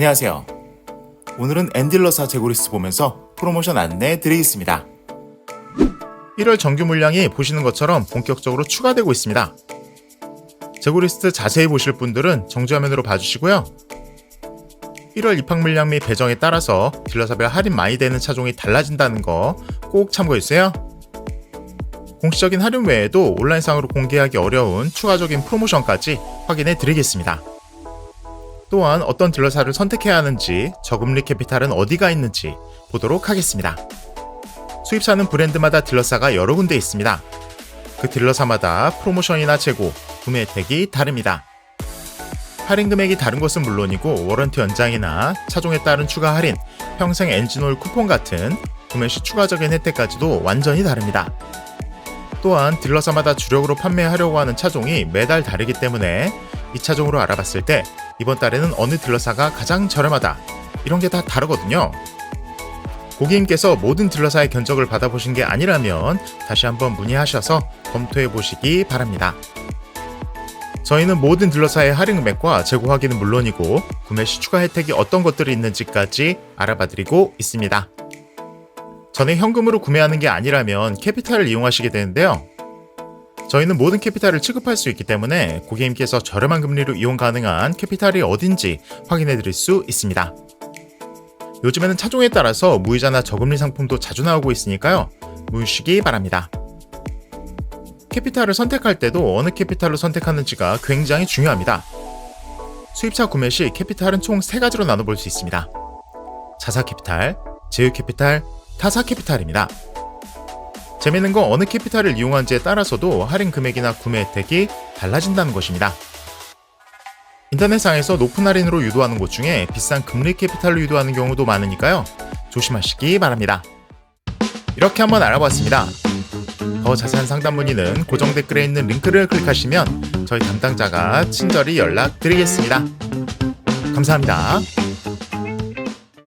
안녕하세요. 오늘은 엔딜러사 제고리스 보면서 프로모션 안내 드리겠습니다. 1월 정규 물량이 보시는 것처럼 본격적으로 추가되고 있습니다. 제고리스트 자세히 보실 분들은 정지화면으로 봐주시고요. 1월 입학 물량 및 배정에 따라서 딜러사별 할인 많이 되는 차종이 달라진다는 거 꼭 참고해주세요. 공식적인 할인 외에도 온라인상으로 공개하기 어려운 추가적인 프로모션까지 확인해 드리겠습니다. 또한 어떤 딜러사를 선택해야 하는지, 저금리 캐피탈은 어디가 있는지 보도록 하겠습니다. 수입사는 브랜드마다 딜러사가 여러 군데 있습니다. 그 딜러사마다 프로모션이나 재고, 구매 혜택이 다릅니다. 할인 금액이 다른 것은 물론이고 워런티 연장이나 차종에 따른 추가 할인, 평생 엔진오일 쿠폰 같은 구매 시 추가적인 혜택까지도 완전히 다릅니다. 또한 딜러사마다 주력으로 판매하려고 하는 차종이 매달 다르기 때문에 이 차종으로 알아봤을 때 이번 달에는 어느 딜러사가 가장 저렴하다 이런 게 다 다르거든요. 고객님께서 모든 딜러사의 견적을 받아보신 게 아니라면 다시 한번 문의하셔서 검토해 보시기 바랍니다. 저희는 모든 딜러사의 할인 금액과 재고 확인은 물론이고 구매 시 추가 혜택이 어떤 것들이 있는지까지 알아봐 드리고 있습니다. 전에 현금으로 구매하는 게 아니라면 캐피탈을 이용하시게 되는데요. 저희는 모든 캐피탈을 취급할 수 있기 때문에 고객님께서 저렴한 금리로 이용 가능한 캐피탈이 어딘지 확인해 드릴 수 있습니다. 요즘에는 차종에 따라서 무이자나 저금리 상품도 자주 나오고 있으니까요. 무시기 바랍니다. 캐피탈을 선택할 때도 어느 캐피탈로 선택하는지가 굉장히 중요합니다. 수입차 구매 시 캐피탈은 총 3가지로 나눠볼 수 있습니다. 자사 캐피탈, 제휴 캐피탈, 타사 캐피탈입니다. 재미있는 건 어느 캐피탈을 이용한지에 따라서도 할인 금액이나 구매 혜택이 달라진다는 것입니다. 인터넷상에서 높은 할인으로 유도하는 곳 중에 비싼 금리 캐피탈로 유도하는 경우도 많으니까요. 조심하시기 바랍니다. 이렇게 한번 알아봤습니다. 더 자세한 상담 문의는 고정 댓글에 있는 링크를 클릭하시면 저희 담당자가 친절히 연락드리겠습니다. 감사합니다.